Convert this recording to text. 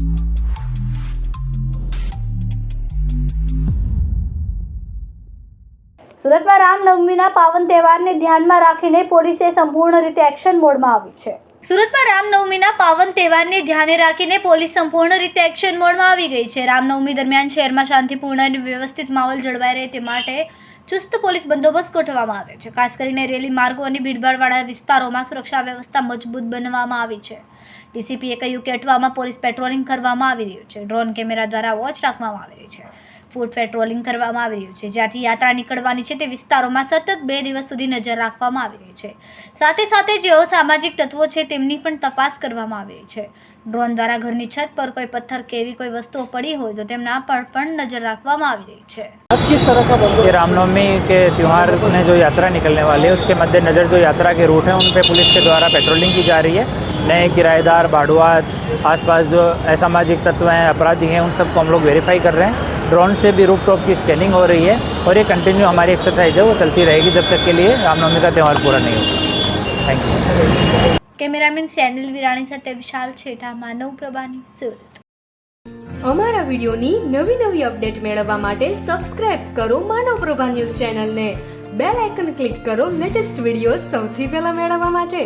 સુરતમાં રામનવમીના પાવન તહેવારને ધ્યાનમાં રાખીને પોલીસે સંપૂર્ણ રીતે એક્શન મોડમાં આવી છે સુરતમાં રામનવમીના પાવન તહેવારને ધ્યાને રાખીને પોલીસ સંપૂર્ણ રીતે એક્શન મોડમાં આવી ગઈ છે રામનવમી દરમિયાન શહેરમાં શાંતિપૂર્ણ અને વ્યવસ્થિત માહોલ જળવાઈ રહે તે માટે ચુસ્ત પોલીસ બંદોબસ્ત ગોઠવવામાં આવ્યો છે ખાસ કરીને રેલી માર્ગો અને ભીડભાડવાળા વિસ્તારોમાં સુરક્ષા વ્યવસ્થા મજબૂત બનવામાં આવી છે ડીસીપીએ કહ્યું કે અટવામાં પોલીસ પેટ્રોલિંગ કરવામાં આવી રહ્યું છે ડ્રોન કેમેરા દ્વારા વોચ રાખવામાં આવી રહી છે फुल पेट्रोलिंग करवामा आ रही है जे ताकि यात्रा निकालवानी छे ते विस्तारो मा सतत 2 दिवस સુધી નજર રાખવામાં આવી રહી છે સાથે સાથે જેઓ સામાજિક તત્વો છે તેમની પણ તપાસ કરવામાં આવી રહી છે ડ્રોન દ્વારા ઘરની છત પર કોઈ પથ્થર કેવી કોઈ વસ્તુ પડી હોય તો તેנם પર પણ નજર રાખવામાં આવી રહી છે આ કેસ તરહ કા ભાઈ રામનોમી કે તહેવાર ને જો यात्रा निकलने वाले है उसके मध्य नजर जो यात्रा के रूट है उन पे पुलिस के द्वारा पेट्रोलिंग की जा रही है नए किराएदार भाड़ुआत आसपास जो असामाजिक तत्व हैं अपराधी हैं उन सबको हम लोग वेरीफाई कर रहे हैं ड्रोन से भी रूप टॉप की स्कैनिंग हो रही है और ये कंटिन्यू हमारी एक्सरसाइज है वो चलती रहेगी जब तक के लिए रामनवमी का त्यौहार पूरा नहीं होगा थैंक यू કેમેરામેન સેન્ડલ વિરાણી સાથે વિશાલ છેટા માનવ પ્રભાની સુરત અમારા વિડીયોની નવી નવી અપડેટ મેળવવા માટે સબસ્ક્રાઇબ કરો માનવ પ્રભા ન્યૂઝ ચેનલને બેલ આઇકન ક્લિક કરો લેટેસ્ટ વિડીયો સૌથી પહેલા મેળવવા માટે